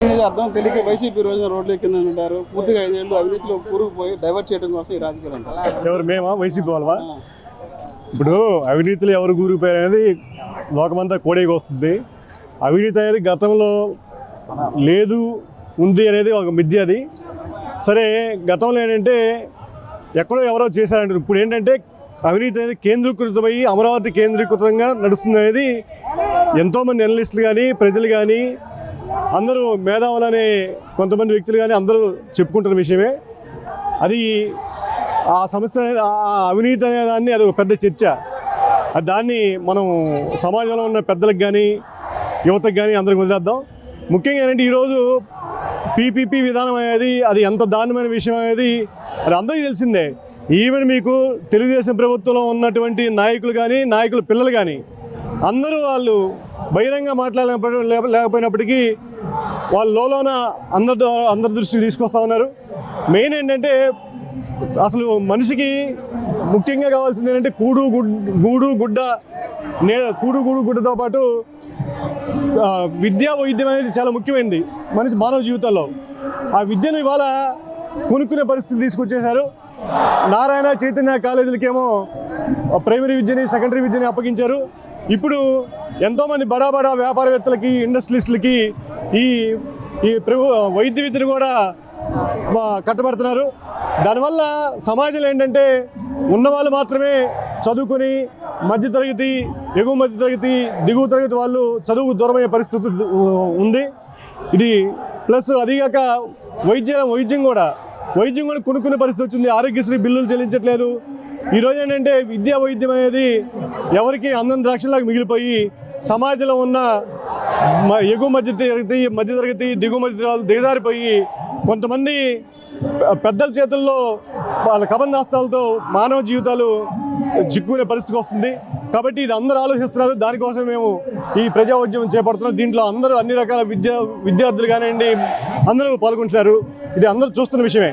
అర్థం తెలియక వైసీపీ రోజున రోడ్లు ఎక్కిందని అంటారు పూర్తిగా ఐదేళ్ళు అవినీతిలో కూరుకుపోయి డైవర్ట్ చేయడం కోసం ఈ రాజకీయాలు అంటారు. ఎవరు మేమా? వైసీపీ వాళ్ళవా ఇప్పుడు అవినీతిలో ఎవరు కూరిపోయారు అనేది లోకమంతా కోడేకి వస్తుంది. అవినీతి అనేది గతంలో లేదు ఉంది అనేది ఒక మిథ్య అది. సరే గతంలో ఏంటంటే ఎక్కడో ఎవరో చేశారంటారు. ఇప్పుడు ఏంటంటే అవినీతి అనేది కేంద్రీకృతమై అమరావతి కేంద్రీకృతంగా నడుస్తుంది అనేది ఎంతోమంది అనలిస్టులు కానీ ప్రజలు కానీ అందరూ మేధావులనే కొంతమంది వ్యక్తులు కానీ అందరూ చెప్పుకుంటున్న విషయమే. అది ఆ సమస్య అనేది ఆ అవినీతి అనే దాన్ని అది ఒక పెద్ద చర్చ. దాన్ని మనం సమాజంలో ఉన్న పెద్దలకు కానీ యువతకు కానీ అందరికి వదిలేద్దాం. ముఖ్యంగా ఏంటంటే ఈరోజు పీపీపీ విధానం అనేది అది ఎంత దారుణమైన విషయం అనేది అది అందరికీ తెలిసిందే. ఈవెన్ మీకు తెలుగుదేశం ప్రభుత్వంలో ఉన్నటువంటి నాయకులు కానీ నాయకుల పిల్లలు కానీ అందరూ వాళ్ళు బహిరంగ మాట్లాడలేకపోయినప్పటికీ వాళ్ళు లోలోన అందరి అందరి దృష్టికి తీసుకొస్తా ఉన్నారు. మెయిన్ ఏంటంటే అసలు మనిషికి ముఖ్యంగా కావాల్సింది ఏంటంటే కూడు గుడ్ గూడు గుడ్డ నే కూడు గూడు గుడ్డతో పాటు విద్యా వైద్యం అనేది చాలా ముఖ్యమైనది మనిషి మానవ జీవితంలో. ఆ విద్యను ఇవాళ కొనుక్కునే పరిస్థితి తీసుకొచ్చేశారు. నారాయణ చైతన్య కాలేజీలకేమో ప్రైమరీ విద్యని సెకండరీ విద్యని అప్పగించారు. ఇప్పుడు ఎంతోమంది బడా బడా వ్యాపారవేత్తలకి ఇండస్ట్రీస్లకి ఈ ఈ ప్రభు వైద్య విద్యను కూడా కట్టబడుతున్నారు. దానివల్ల సమాజంలో ఏంటంటే ఉన్నవాళ్ళు మాత్రమే చదువుకుని మధ్యతరగతి ఎగువ మధ్యతరగతి దిగువ తరగతి వాళ్ళు చదువుకు దూరమయ్యే పరిస్థితి ఉంది ఇది ప్లస్ అదిగాక వైద్యం వైద్యం కూడా. వైద్యం కూడా కొనుక్కునే పరిస్థితి వచ్చింది. ఆరోగ్యశ్రీ బిల్లులు చెల్లించట్లేదు. ఈరోజు ఏంటంటే విద్యా వైద్యం అనేది ఎవరికి అందం ద్రాక్షలాగా మిగిలిపోయి సమాజంలో ఉన్న ఎగువ మధ్య తరగతి మధ్య తరగతి దిగువ మధ్య తరగతి దిగజారిపోయి కొంతమంది పెద్దల చేతుల్లో వాళ్ళ కబంధాస్తాలతో మానవ జీవితాలు చిక్కునే పరిస్థితికి వస్తుంది. కాబట్టి ఇది అందరూ ఆలోచిస్తున్నారు. దానికోసం మేము ఈ ప్రజా ఉద్యమం చేపడుతున్నాం. దీంట్లో అందరూ అన్ని రకాల విద్యా విద్యార్థులు కానివ్వండి అందరూ పాల్గొంటున్నారు. ఇది అందరూ చూస్తున్న విషయమే.